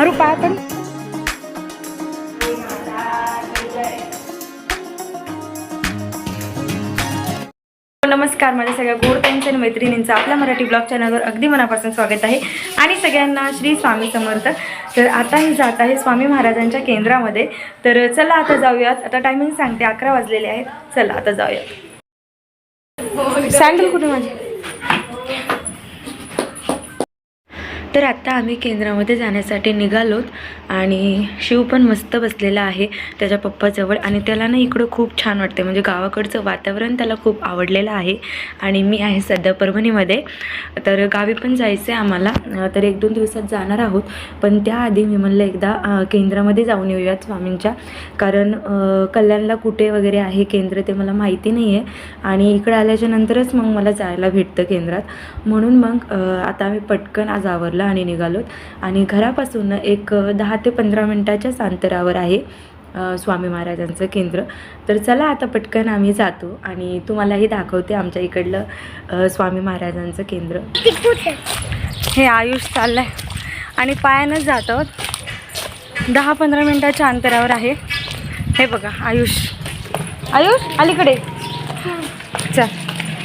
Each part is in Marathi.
हरू पाय पण नमस्कार माझ्या सगळ्या गोड त्यांच्या आणि मैत्रिणींचं आपल्या मराठी ब्लॉग चॅनलवर अगदी मनापासून स्वागत आहे. आणि सगळ्यांना श्री स्वामी समर्थ. तर आता मी जात आहे स्वामी महाराजांच्या केंद्रामध्ये. तर चला आता जाऊयात. आता टायमिंग सांगते अकरा वाजलेले आहेत. चला आता जाऊयात. सँडल कुठे माझी तर आत्ता आम्ही केंद्रामध्ये जाण्यासाठी निघालोत आणि शिव पण मस्त बसलेला आहे त्याच्या पप्पाजवळ आणि त्याला ना इकडं खूप छान वाटते म्हणजे गावाकडचं वातावरण त्याला खूप आवडलेलं आहे आणि मी आहे सध्या परभणीमध्ये. तर गावी पण जायचं आहे आम्हाला. तर एक दोन दिवसात जाणार आहोत. पण त्याआधी मी म्हणलं एकदा केंद्रामध्ये जाऊन येऊयात स्वामींच्या. कारण कल्याणला कुठे वगैरे आहे केंद्र ते मला माहिती नाही आहे आणि इकडं आल्याच्या नंतरच मग मला जायला भेटतं केंद्रात. म्हणून मग आता आम्ही पटकन आज आवरलं. आणि निघालोत. आणि घरापासून एक दहा ते पंधरा मिनटाच्याच अंतरावर आहे स्वामी महाराजांचं केंद्र. तर चला आता पटकन आम्ही जातो आणि तुम्हालाही दाखवते आमच्या इकडलं स्वामी महाराजांचं केंद्र. हे आयुष चाललंय. आणि पायानंच जात आहोत. दहा पंधरा मिनटाच्या अंतरावर आहे. हे बघा आयुष. आयुष अलीकडे. चल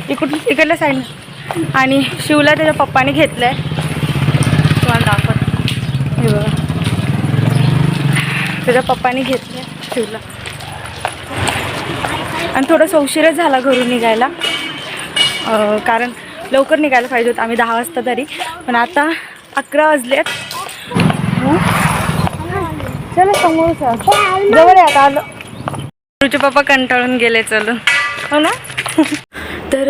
इकडून इकडल्या साईडनं आणि शिवला त्याच्या पप्पाने घेतलं आहे तुम्हाला दाखवत. हे बघा. त्याच्या पप्पाने घेतलं शिवला. आणि थोडंसं उशीरच झाला घरून निघायला. कारण लवकर निघायला पाहिजे होतं. आम्ही दहा वाजता तरी. पण आता अकरा वाजलेत. हं? चला समोर जवळ आहे आता. आलं. तुझे पप्पा कंटाळून गेले चल हो ना? तर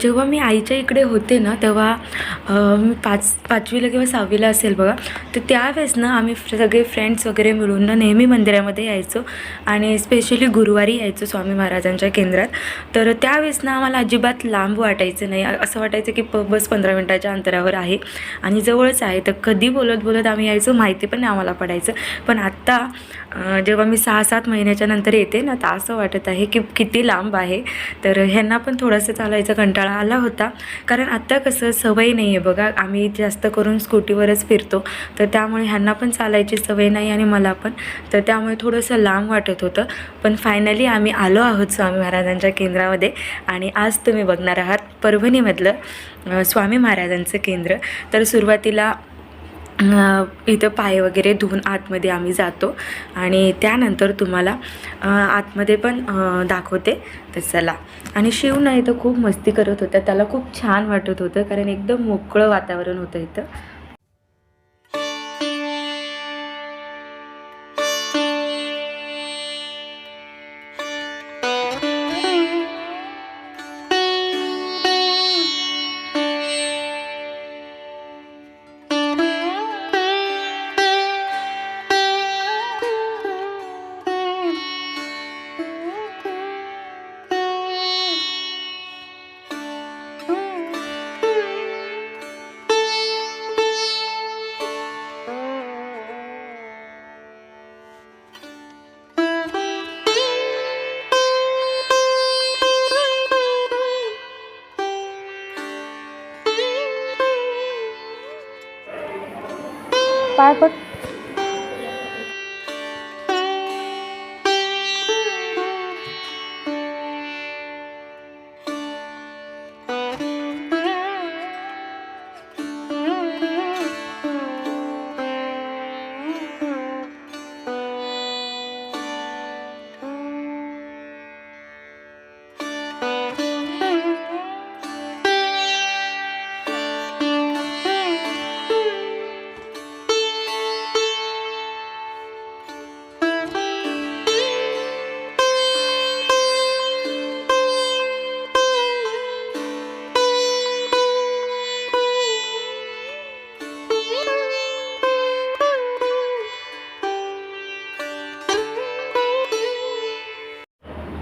जेव्हा मी आईच्या इकडे होते ना तेव्हा मी पाच पाचवीला किंवा सहावीला असेल बघा तर त्यावेळेस ना आम्ही सगळे फ्रेंड्स वगैरे मिळून ना नेहमी मंदिरामध्ये यायचो आणि स्पेशली गुरुवारी यायचो स्वामी महाराजांच्या केंद्रात. तर त्यावेळेस ना आम्हाला अजिबात लांब वाटायचं नाही. असं वाटायचं की प बस पंधरा मिनटाच्या अंतरावर आहे आणि जवळच आहे. तर कधी बोलत बोलत आम्ही यायचो माहिती पण नाही आम्हाला पडायचं. पण आत्ता जेव्हा मी सहा सात महिन्याच्या नंतर येते ना तर असं वाटत आहे की किती लांब आहे. तर ह्यांना पण थोडंसं चालायचा कंटाळा आला होता. कारण आत्ता कसं सवय नाही आहे बघा. आम्ही जास्त करून स्कूटीवरच फिरतो. तर त्यामुळे ह्यांना पण चालायची सवय नाही आणि मला पण. तर त्यामुळे थोडंसं लांब वाटत होतं. पण फायनली आम्ही आलो आहोत स्वामी महाराजांच्या केंद्रामध्ये. आणि आज तुम्ही बघणार आहात परभणीमधलं स्वामी महाराजांचं केंद्र. तर सुरुवातीला इथं पाय वगैरे धुवून आतमध्ये आम्ही जातो. आणि त्यानंतर तुम्हाला आतमध्ये पण दाखवते. तर चला. आणि शिव नाही तर खूप मस्ती करत होता त्याला खूप छान वाटत होतं. कारण एकदम मोकळं वातावरण होतं इथं.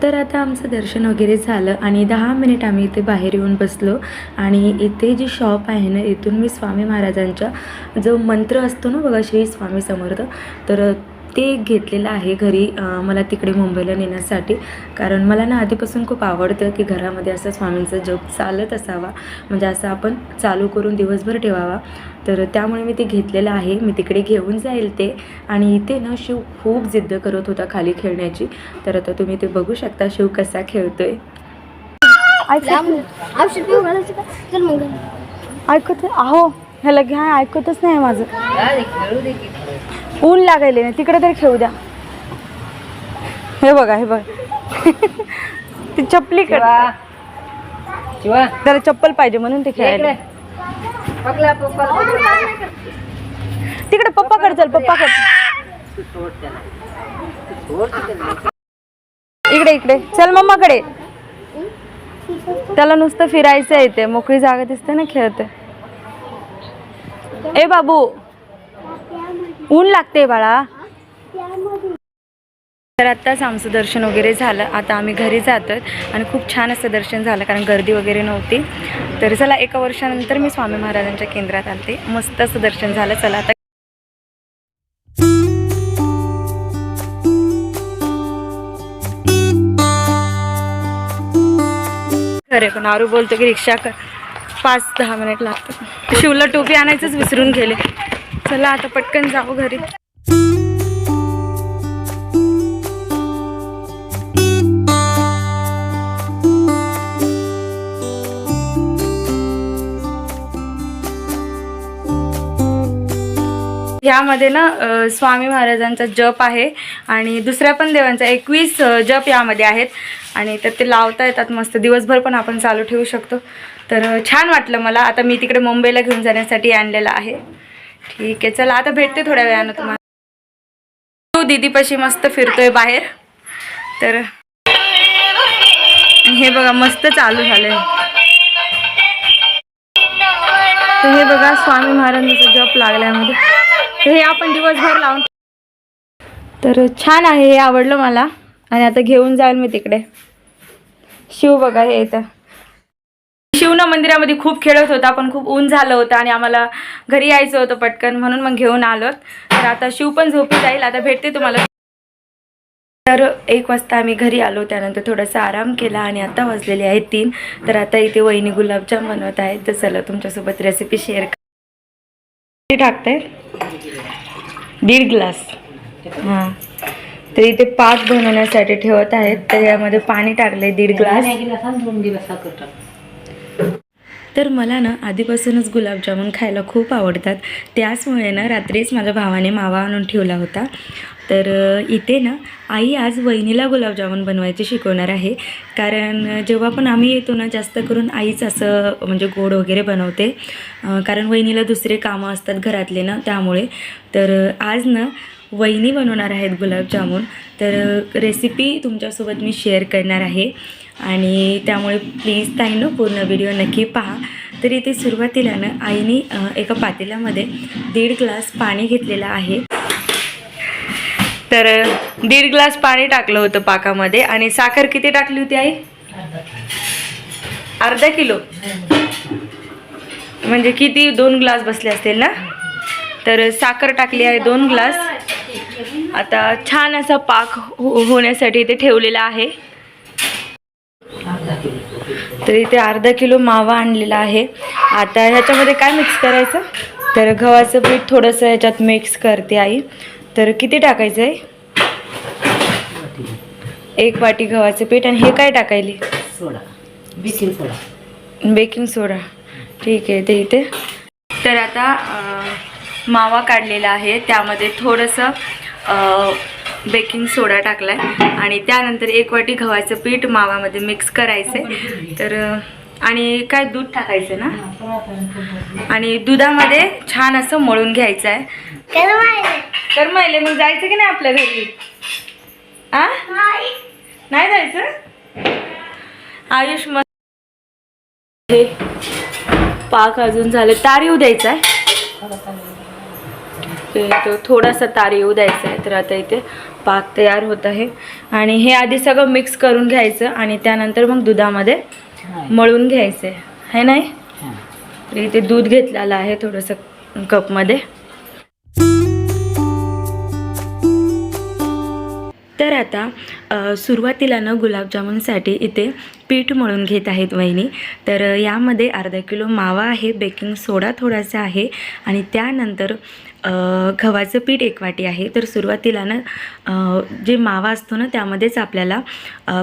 तर आता आमचं दर्शन वगैरे झालं आणि दहा मिनिट आम्ही इथे बाहेर येऊन बसलो. आणि इथे जी शॉप आहे ना इथून मी स्वामी महाराजांच्या जो मंत्र असतो ना बघा श्री स्वामी समर्थ तर ते एक घेतलेलं आहे घरी. मला तिकडे मुंबईला नेण्यासाठी. कारण मला ना आधीपासून खूप आवडतं की घरामध्ये असं स्वामींचा जप चालत असावा. म्हणजे असं आपण चालू करून दिवसभर ठेवावा. तर त्यामुळे मी ते घेतलेलं आहे. मी तिकडे घेऊन जाईल ते. आणि इथे ना शिव खूप जिद्द करत होता खाली खेळण्याची. तर आता तुम्ही ते बघू शकता शिव कसा खेळतोय. ऐकत अहो ह्याला घ्या. ऐकतच नाही माझं. ऊन लागायले ना तिकडे तरी खेळू द्या. हे बघा हे बघा. ती चप्पली कर त्याला चप्पल पाहिजे म्हणून ते खेळायला. तिकडे पप्पा कर चल पप्पा कर इकडे इकडे. चल मम्माकडे त्याला नुसतं फिरायचं येते मोकळी जागा दिसते ना खेळते. ए बाबू. ऊन लागते बाळा. तर आत्ताच आमचं दर्शन वगैरे झालं. आता आम्ही घरी जातो आणि खूप छान असं दर्शन झालं कारण गर्दी वगैरे नव्हती. तर चला एका वर्षानंतर मी स्वामी महाराजांच्या केंद्रात आलते. मस्त असं दर्शन झालं. चला आता खरे पण आरू बोलतो की रिक्षा कर पाच दहा मिनिट लागतात. शिवला टोपी आणायचंच विसरून गेले. चला आता पटकन जाऊ घरी. यामध्ये ना स्वामी महाराजांचा जप आहे आणि दुसऱ्या पण देवांचा एकवीस जप यामध्ये आहेत. आणि तर ते लावता येतात मस्त. दिवसभर पण आपण चालू ठेवू शकतो. तर छान वाटलं मला. आता मी तिकडे मुंबईला घेऊन जाण्यासाठी आणलेलं आहे. ठीक आहे चला आता भेटते थोड्या वेळानं तुम्हाला. तो दीदीपाशी मस्त फिरतोय बाहेर. तर हे बघा मस्त चालू झालंय. तर हे बघा स्वामी महाराजांचा जप लागल्यामध्ये. तर हे आपण दिवसभर लावून तर छान आहे हे आवडलं मला. आणि आता घेऊन जाईल मी तिकडे. शिव बघा हे शिवना मंदिरामध्ये खूप खेळत होता पण खूप ऊन झालं होतं आणि आम्हाला घरी यायचं होतं पटकन म्हणून मग घेऊन आलो तर आता शिव पण झोपी जाईल आता भेटते तुम्हाला. तर एक वाजता आम्ही घरी आलो त्यानंतर थोडासा आराम केला आणि आता वाजलेले आहेत तीन. तर आता इथे वहिनी गुलाबजाम बनवत आहेत तर चला तुमच्यासोबत रेसिपी शेअर किती टाकते दीड ग्लास. हां. तर इथे पाक बनवण्यासाठी ठेवत आहेत तर यामध्ये पाणी टाकले दीड ग्लास. तर मला ना आधीपासूनच गुलाबजामुन खायला खूप आवडतात. त्याचमुळे ना रात्रीच माझ्या भावाने मावा आणून ठेवला होता. तर इथे ना आई आज वहिनीला गुलाबजामुन बनवायचे शिकवणार आहे. कारण जेव्हा पण आम्ही येतो ना जास्त करून आईच असं म्हणजे गोड वगैरे बनवते. कारण वहिनीला दुसरे कामं असतात घरातले ना त्यामुळे. तर आज ना वहिनी बनवणार आहेत गुलाबजामुन. तर रेसिपी तुमच्यासोबत मी शेअर करणार आहे. आणि त्यामुळे प्लीज ताईनं पूर्ण व्हिडिओ नक्की पहा. तर इथे सुरुवातीला ना आईने एका पातेल्यामध्ये दीड ग्लास पाणी घेतलेलं आहे. तर दीड ग्लास पाणी टाकलं होतं पाकामध्ये. आणि साखर किती टाकली होती आई? अर्धा किलो. म्हणजे किती? दोन ग्लास बसले असतील ना? तर साखर टाकली आहे दोन ग्लास. आता छान असा पाक हो होण्यासाठी इथे ठेवलेला आहे. तर इथे अर्धा किलो मावा आणलेला आहे. आता ह्याच्यामध्ये काय मिक्स करायचं? तर गव्हाचं पीठ थोडंसं ह्याच्यात मिक्स करते आई. तर किती टाकायचं आहे एक वाटी गव्हाचं पीठ आणि हे काय टाकायले? सोडा. बेकिंग सोडा. बेकिंग सोडा. ठीक आहे ते इथे. तर आता मावा काढलेला आहे. त्यामध्ये थोडंसं बेकिंग सोडा टाकला आहे आणि त्यानंतर एक वाटी गव्हाचं पीठ मावामध्ये मिक्स करायचं आहे तर आणि काय दूध टाकायचं ना? आणि दुधामध्ये छान असं मळून घ्यायचं आहे तर मैले मग जायचं की नाही आपल्या घरी? आ? नाही जायचं? आयुष मग पाक अजून झालं. तार येऊ द्यायचा आहे ते तो थोडासा तार येऊ द्यायचा आहे. तर आता इथे पाक तयार होत आहे. आणि हे आधी सगळं मिक्स करून घ्यायचं आणि त्यानंतर मग दुधामध्ये मळून घ्यायचं. आहे है नाही? तर इथे दूध घेतलेलं आहे थोडंसं कपमध्ये. तर आता सुरुवातीला ना गुलाबजामुनसाठी इथे पीठ मळून घेत आहेत वहिनी. तर यामध्ये अर्धा किलो मावा आहे बेकिंग सोडा थोडासा आहे आणि त्यानंतर गव्हाचं पीठ एक वाटी आहे. तर सुरुवातीला ना जे मावा असतो ना त्यामध्येच आपल्याला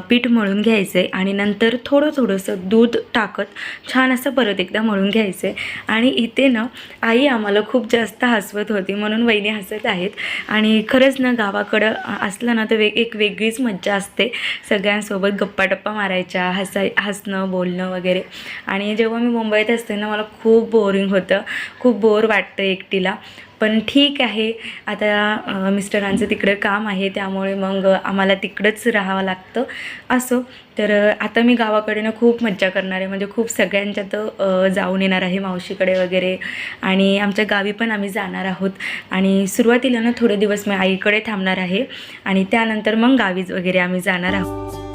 पीठ मळून घ्यायचं आहे आणि नंतर थोडं थोडंसं दूध टाकत छान असं परत एकदा मळून घ्यायचं आहे आणि इथे ना आई आम्हाला खूप जास्त हसवत होती म्हणून वहिनी हसत आहेत. आणि खरंच ना गावाकडं असलं ना तर वेग एक वेगळीच मज्जा असते. सगळ्यांसोबत गप्पाटप्पा मारायच्या हसाय हसणं बोलणं वगैरे. आणि जेव्हा मी मुंबईत असते ना मला खूप बोरिंग होतं. खूप बोर वाटतं एकटीला. पण ठीक आहे. आता मिस्टरांचं तिकडं काम आहे त्यामुळे मग आम्हाला तिकडंच राहावं लागतं. असो तर आता मी गावाकडे ना खूप मज्जा करणार आहे. म्हणजे खूप सगळ्यांच्यात जाऊन येणार आहे मावशीकडे वगैरे. आणि आमच्या गावी पण आम्ही जाणार आहोत. आणि सुरुवातीला ना थोडे दिवस मी आईकडे थांबणार आहे. आणि त्यानंतर मग गावीच वगैरे आम्ही जाणार आहोत.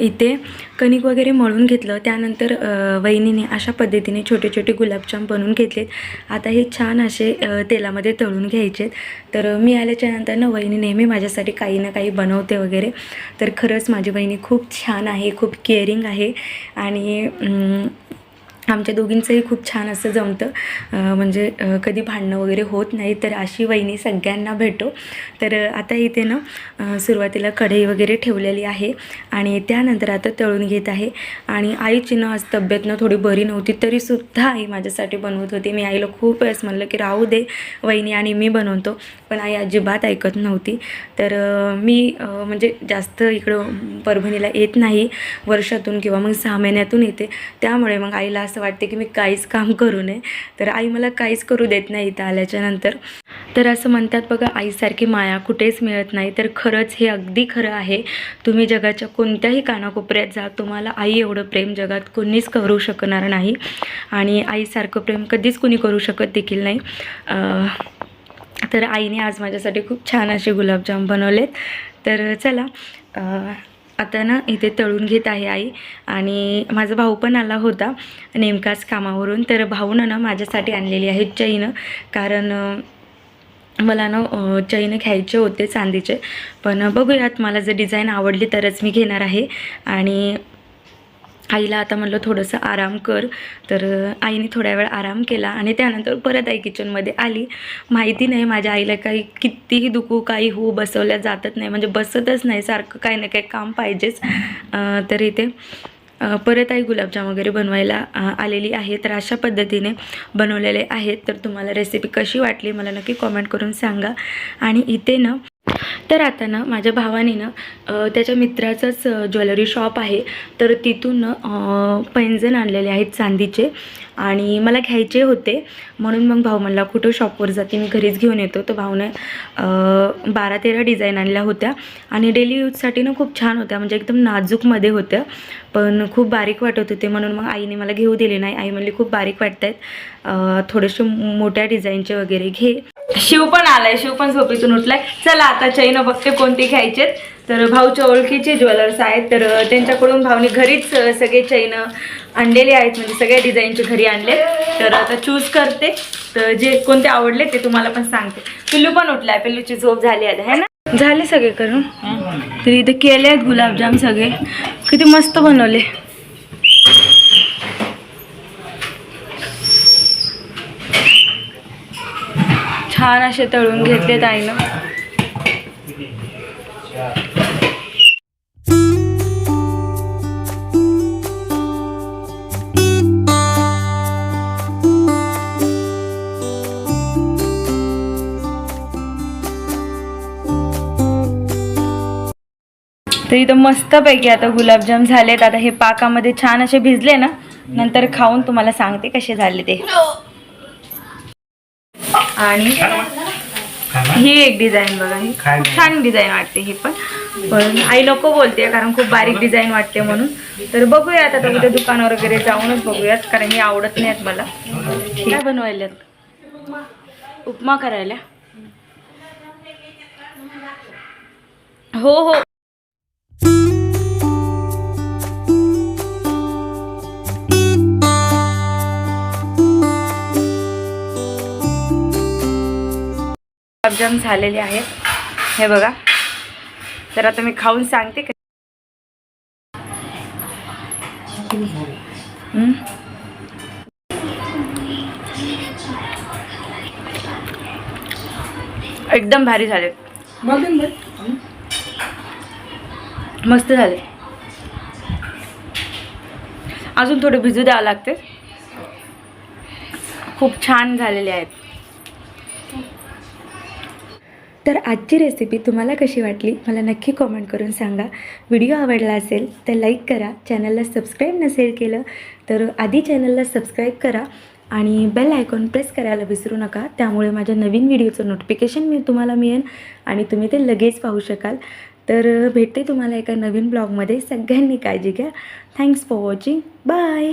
इथे कणिक वगैरे मळून घेतलं. त्यानंतर वहिनीने अशा पद्धतीने छोटे छोटे गुलाबजाम बनवून घेतलेत. आता हे छान असे तेलामध्ये तळून घ्यायचेत. तर मी आल्याच्यानंतर ना वहिनी नेहमी माझ्यासाठी काही ना काही बनवते वगैरे. तर खरंच माझी वहिनी खूप छान आहे खूप केअरिंग आहे. आणि आमच्या दोघींचंही खूप छान असं जमतं. म्हणजे कधी भांडणं वगैरे होत नाही तर अशी वहिनी सगळ्यांना भेटो. तर आता इथे ना सुरुवातीला कढई वगैरे ठेवलेली आहे आणि त्यानंतर आता तळून घेत आहे. आणि आईची ना आज तब्येत ना थोडी बरी नव्हती तरीसुद्धा आई माझ्यासाठी बनवत होती. मी आईला खूप वेळेस म्हणलं की राहू दे वहिनी आणि मी बनवतो. पण आई अजिबात ऐकत नव्हती. तर मी म्हणजे जास्त इकडं परभणीला येत नाही. वर्षातून किंवा मग सहा महिन्यातून येते. त्यामुळे मग आईला असं असं वाटते की मी काहीच काम करू नये. तर आई मला काहीच करू देत नाही इथं आल्याच्यानंतर. तर असं म्हणतात बघा आईसारखी माया कुठेच मिळत नाही. तर खरंच हे अगदी खरं आहे. तुम्ही जगाच्या कोणत्याही कानाकोपऱ्यात जा. तुम्हाला आई एवढं प्रेम जगात कोणीच करू शकणार नाही. आणि आईसारखं प्रेम कधीच कुणी करू शकत देखील नाही. तर आईने आज माझ्यासाठी खूप छान असे गुलाबजाम बनवलेत. तर चला आता ना इथे तळून घेत आहे आई. आणि माझा भाऊ पण आला होता नेमकाच कामावरून. तर भाऊनं ना माझ्यासाठी आणलेली आहे चैन. कारण मला ना अ, चैन घ्यायचे होते चांदीचे. पण बघूयात मला जर डिझाईन आवडली तरच मी घेणार आहे. आणि आईला आता म्हटलं थोडंसं आराम कर. तर आईने थोड्या वेळ आराम केला आणि त्यानंतर परत आई किचनमध्ये आली. माहिती नाही माझ्या आईला काही कितीही दुखू काही होऊ बसवल्या जातच नाही. म्हणजे बसतच नाही. सारखं काही ना काही काम पाहिजेच. तर इथे परत आई गुलाबजाम वगैरे बनवायला आलेली आहे तर अशा पद्धतीने बनवलेले आहेत. तर तुम्हाला रेसिपी कशी वाटली मला नक्की कॉमेंट करून सांगा. आणि इथे ना तर आता ना माझ्या भावाने ना त्याच्या मित्राचंच ज्वेलरी शॉप आहे. तर तिथून ना पैंजण आणलेले आहेत चांदीचे. आणि मला घ्यायचे होते. म्हणून मग भाऊ म्हणला कुठं शॉपवर जाते मी घरीच घेऊन येतो. तर भाऊने बारा तेरा डिझाईन आणल्या होत्या. आणि डेली यूजसाठी ना खूप छान होत्या. म्हणजे एकदम नाजूकमध्ये होत्या. पण खूप बारीक वाटत होते. म्हणून मग आईने मला घेऊ दिले नाही. आई म्हणली खूप बारीक वाटत आहेत थोडेसे मोठ्या डिझाईनचे वगैरे घे. शिव पण आलाय शिव पण झोपेतून उठलाय. चला आता चैन बघते कोणते घ्यायचेत. तर भाऊच्या ओळखीचे ज्वेलर्स आहेत. तर त्यांच्याकडून भाऊने घरीच सगळे चैन आणलेले आहेत. म्हणजे सगळ्या डिझाईनचे घरी आणले तर आता चूज करते. तर जे कोणते आवडले ते तुम्हाला पण सांगते. पिल्लू पण उठलाय. पिल्लूची झोप झाली आहे है ना? झाले सगळे करून. तर इथे केले आहेत गुलाबजाम सगळे. किती मस्त बनवले. छान असे तळून घेतलेत आईनं तर इथं मस्तपैकी आता गुलाबजाम झालेत. आता हे पाकामध्ये छान असे भिजले ना नंतर खाऊन तुम्हाला सांगते कसे झाले ते. आणि ही एक डिझाईन बघा ही खूप छान डिझाईन वाटते ही पण. पण आई नको बोलते कारण खूप बारीक डिझाईन वाटते म्हणून. तर बघूयात आता उद्या दुकानावर वगैरे जाऊनच बघूयात कारण ही आवडत नाहीत मला. काय बनवायल्यात? उपमा करायला. हो हो. गुलाबजाम झालेले आहेत. हे बघा. तर आता मी खाऊन सांगते. का एकदम भारी झाले. मस्त झाले. अजून थोडे भिजू द्यावं लागते. खूप छान झालेले आहेत. तर आजची रेसिपी तुम्हाला कशी वाटली? मला नक्की कॉमेंट करून सांगा. व्हिडिओ आवडला असेल तर लाईक करा. चॅनलला सबस्क्राईब नसेल केलं तर आधी चॅनलला सबस्क्राईब करा आणि बेल आयकॉन प्रेस करायला विसरू नका. त्यामुळे माझ्या नवीन व्हिडिओचं नोटिफिकेशन मी तुम्हाला मिळेल आणि तुम्ही ते लगेच पाहू शकाल. तर भेटते तुम्हाला एका नवीन ब्लॉगमध्ये सगळ्यांनी काळजी घ्या. Thanks for watching bye